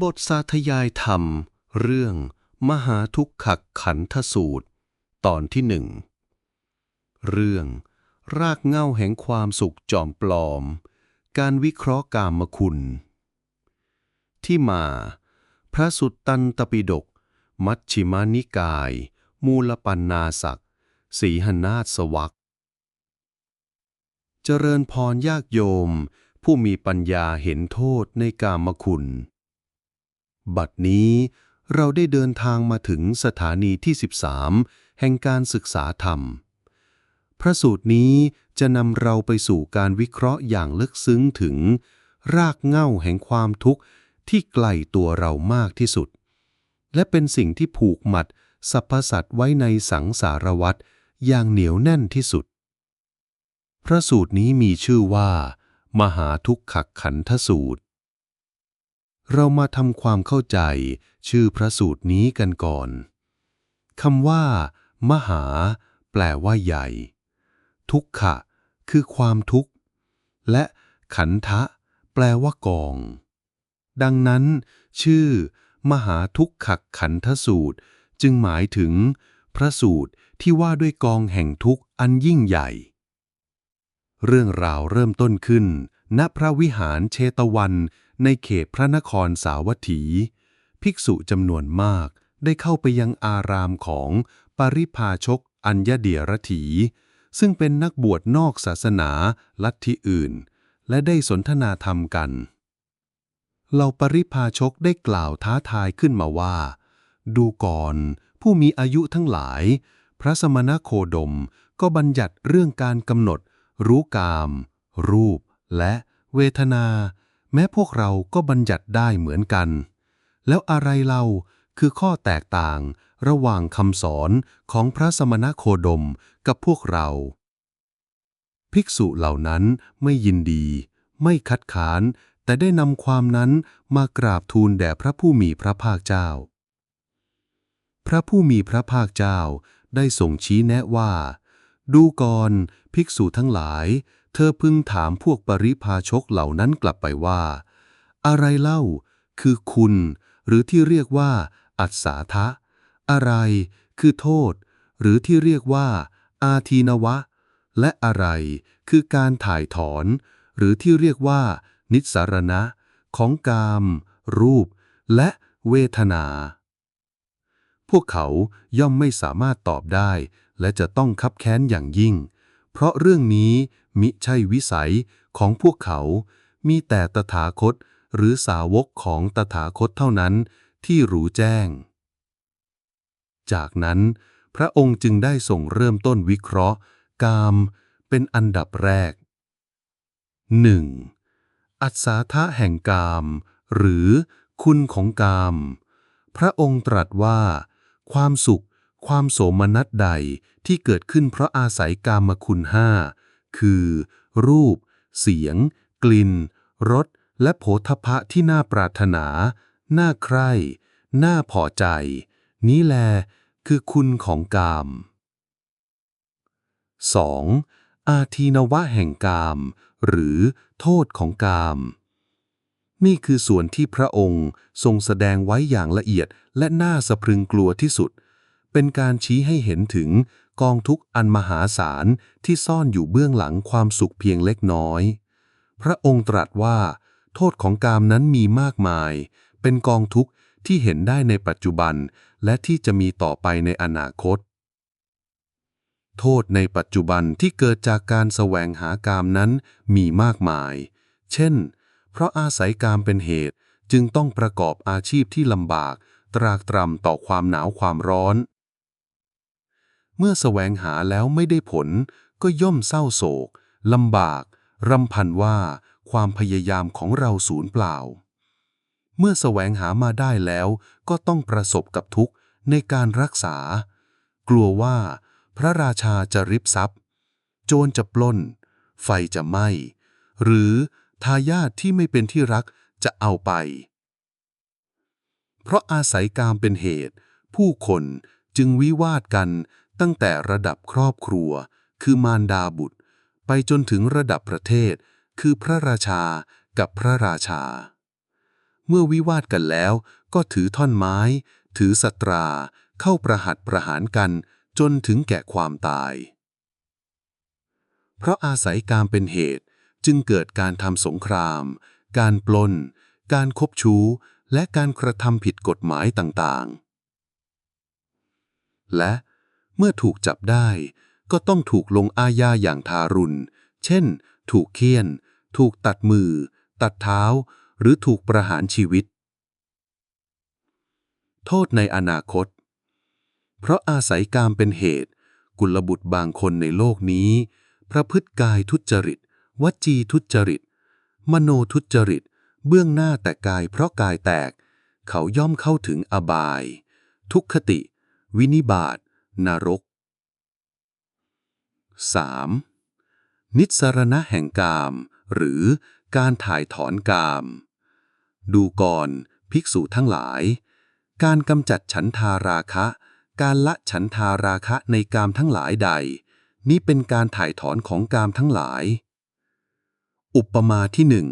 บทสาธยายธรรม เรื่อง มหาทุกขขันธสูตร ตอนที่หนึ่ง เรื่อง รากเง้าแห่งความสุขจอมปลอม การวิเคราะห์กามคุณ ที่มา พระสุตตันตปิฎกมัชฌิมานิกาย มูลปันนาศักสีหนาสวักเจริญพรญาติโยม ผู้มีปัญญาเห็นโทษในกามคุณ บัดนี้เราได้เดินทางมาถึงสถานีที่ 13 แห่งการศึกษาธรรม พระสูตรนี้จะนำเราไปสู่การวิเคราะห์อย่างลึกซึ้งถึง รากเหง้าแห่งความทุกข์ที่ไกลตัวเรามากที่สุด และเป็นสิ่งที่ผูกมัดสรรพสัตว์ไว้ในสังสารวัฏอย่างเหนียวแน่นที่สุด พระสูตรนี้มีชื่อว่า มหาทุกขขันธสูตร เรามาทำความเข้าใจ ชื่อพระสูตรนี้กันก่อนคำว่า มหา แปลว่าใหญ่ ทุกขะ คือความทุกข์ และขันธะแปลว่ากอง ดังนั้น ชื่อ มหาทุกขขันธสูตร จึงหมายถึง พระสูตรที่ว่าด้วยกองแห่งทุกข์อันยิ่งใหญ่ เรื่องราวเริ่มต้นขึ้น ณพระวิหารเชตวัน ในเขตพระนครสาวัตถี ภิกษุจำนวนมากได้เข้าไปยังอารามของปริพาชกอัญญเดียรถี ซึ่งเป็นนักบวชนอกศาสนาลัทธิอื่น และได้สนทนาธรรมกันเหล่าปริพาชกได้กล่าวท้าทายขึ้นมาว่า ดูก่อน ผู้มีอายุทั้งหลาย พระสมณโคดมก็บัญญัติเรื่องการกำหนด รู้กาม รูป และเวทนา แม้พวกเราก็บัญญัติได้เหมือนกัน แล้วอะไรเราคือข้อแตกต่างระหว่างคำสอนของพระสมณโคดมกับพวกเรา ภิกษุเหล่านั้นไม่ยินดี ไม่คัดค้าน แต่ได้นำความนั้นมากราบทูลแด่พระผู้มีพระภาคเจ้า พระผู้มีพระภาคเจ้าได้ส่งชี้แนะว่า ดูก่อนภิกษุทั้งหลาย เธอพึงถามพวกปริพาชกเหล่านั้นกลับไปว่า อะไรเล่า คือคุณ หรือที่เรียกว่า อัศาทะ อะไร คือโทษ หรือที่เรียกว่า อาทีนวะ และอะไร คือการถ่ายถอน หรือที่เรียกว่า นิสารณะ ของกาม รูป และเวทนา พวกเขาย่อมไม่สามารถตอบได้ และจะต้องคับแค้นอย่างยิ่ง เพราะเรื่องนี้มิใช่วิสัยของพวกเขา มีแต่ตถาคตหรือสาวกของตถาคตเท่านั้นที่รู้แจ้ง จากนั้น พระองค์จึงได้ส่งเริ่มต้นวิเคราะห์ กามเป็นอันดับแรก 1. อัศาแห่งกาม หรือคุณของกาม พระองค์ตรัสว่า ความสุข ความโสมนัสใดที่เกิดขึ้นเพราะอาศัยกามคุณห้าคือ รูป เสียง กลิ่น รส และโผฏฐะที่น่าปรารถนา น่าใคร่ น่าพอใจ นี้แลคือคุณของกาม 2. อาทีนวะแห่งกาม หรือโทษของกาม นี่คือส่วนที่พระองค์ทรงแสดงไว้อย่างละเอียดและน่าสะพรึงกลัวที่สุด เป็นการชี้ให้เห็นถึงกองทุกข์อันมหาศาลที่ซ่อนอยู่เบื้องหลังความสุขเพียงเล็กน้อย พระองค์ตรัสว่า โทษของกามนั้นมีมากมาย เป็นกองทุกข์ที่เห็นได้ในปัจจุบัน และที่จะมีต่อไปในอนาคต โทษในปัจจุบันที่เกิดจากการแสวงหากามนั้นมีมากมาย เช่น เพราะอาศัยกามเป็นเหตุจึงต้องประกอบอาชีพที่ลำบาก ตรากตรำต่อความหนาวความร้อน มื่อแสวงหาแล้วไม่ได้ผล ก็ย่อมเศร้าโศกลำบากรำพันว่าความพยายามของเราสูญเปล่า เมื่อแสวงหามาได้แล้วก็ต้องประสบกับทุกข์ในการรักษา กลัวว่าพระราชาจะริบทรัพย์ โจรจะปล้น ไฟจะไหม้ หรือทายาทที่ไม่เป็นที่รักจะเอาไป เพราะอาศัยกามเป็นเหตุ ผู้คนจึงวิวาทกัน ตั้งแต่ระดับครอบครัว คือมารดาบุตร ไปจนถึงระดับประเทศ คือพระราชากับพระราชา เมื่อวิวาทกันแล้วก็ถือท่อนไม้ ถือสตรา เข้าประหัตประหารกันจนถึงแก่ความตาย เพราะอาศัยการเป็นเหตุจึงเกิดการทำสงคราม การปล้น การคบชู้ และการกระทำผิดกฎหมายต่างๆ และ เมื่อถูกจับได้ ก็ต้องถูกลงอาญาอย่างทารุณ เช่น ถูกเคี่ยน ถูกตัดมือ ตัดเท้า หรือถูกประหารชีวิต โทษในอนาคต เพราะอาศัยการเป็นเหตุ กุลบุตรบางคนในโลกนี้ ประพฤติกายทุจริต วจีทุจริต มโนทุจริต เบื้องหน้าแต่กายเพราะกายแตก เขาย่อมเข้าถึงอบาย ทุกขติ วินิบาต นรก 3. นิสรณะแห่งกาม หรือการถ่ายถอนกาม ดูก่อนภิกษุทั้งหลาย การกำจัดฉันทาราคะ การละฉันทาราคะในกามทั้งหลายใด นี้เป็นการถ่ายถอนของกามทั้งหลาย อุปมาที่หนึ่ง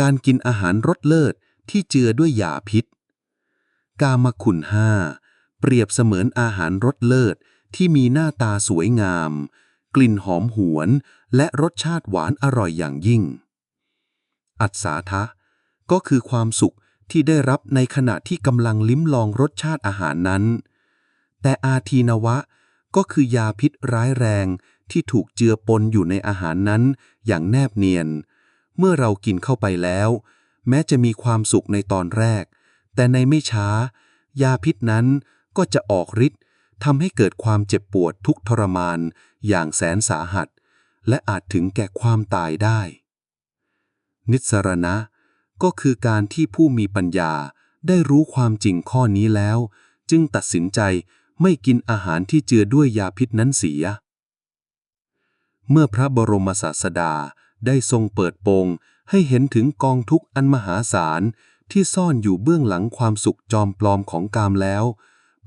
การกินอาหารรสเลิศที่เจือด้วยยาพิษ กามคุณห้า เปรียบเสมือนอาหารรสเลิศที่มีหน้าตาสวยงาม กลิ่นหอมหวน และรสชาติหวานอร่อยอย่างยิ่ง อัศาทะ ก็คือความสุขที่ได้รับในขณะที่กำลังลิ้มลองรสชาติอาหารนั้น แต่อาทีนวะก็คือยาพิษร้ายแรงที่ถูกเจือปนอยู่ในอาหารนั้นอย่างแนบเนียน เมื่อเรากินเข้าไปแล้ว แม้จะมีความสุขในตอนแรก แต่ในไม่ช้า ยาพิษนั้น ก็จะออกฤทธิ์ทำให้เกิดความเจ็บปวดทุกทรมานอย่างแสนสาหัส และอาจถึงแก่ความตายได้ นิสรณะก็คือการที่ผู้มีปัญญาได้รู้ความจริงข้อนี้แล้ว จึงตัดสินใจไม่กินอาหารที่เจือด้วยยาพิษนั้นเสีย เมื่อพระบรมศาสดาได้ทรงเปิดโปงให้เห็นถึงกองทุกข์อันมหาศาลที่ซ่อนอยู่เบื้องหลังความสุขจอมปลอมของกามแล้ว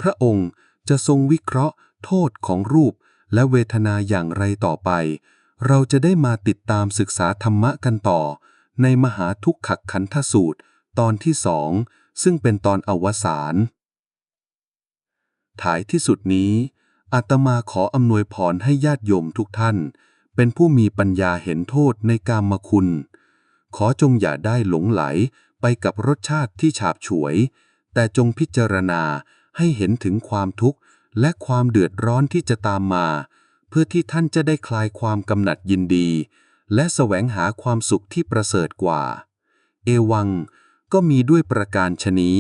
พระองค์จะทรงวิเคราะห์ โทษของรูปและเวทนาอย่างไรต่อไป เราจะได้มาติดตามศึกษาธรรมะกันต่อ ในมหาทุกขขันธสูตร ตอนที่สองซึ่งเป็นตอนอวสานท้ายที่สุดนี้อาตมาขออำนวยพรให้ญาติโยมทุกท่าน เป็นผู้มีปัญญาเห็นโทษในกามคุณ ขอจงอย่าได้หลงไหลไปกับรสชาติที่ฉาบฉวย แต่จงพิจารณา ให้เห็นถึงความทุกข์และความเดือดร้อนที่จะตามมา เพื่อที่ท่านจะได้คลายความกำหนัดยินดี และแสวงหาความสุขที่ประเสริฐกว่า เอวังก็มีด้วยประการชนี้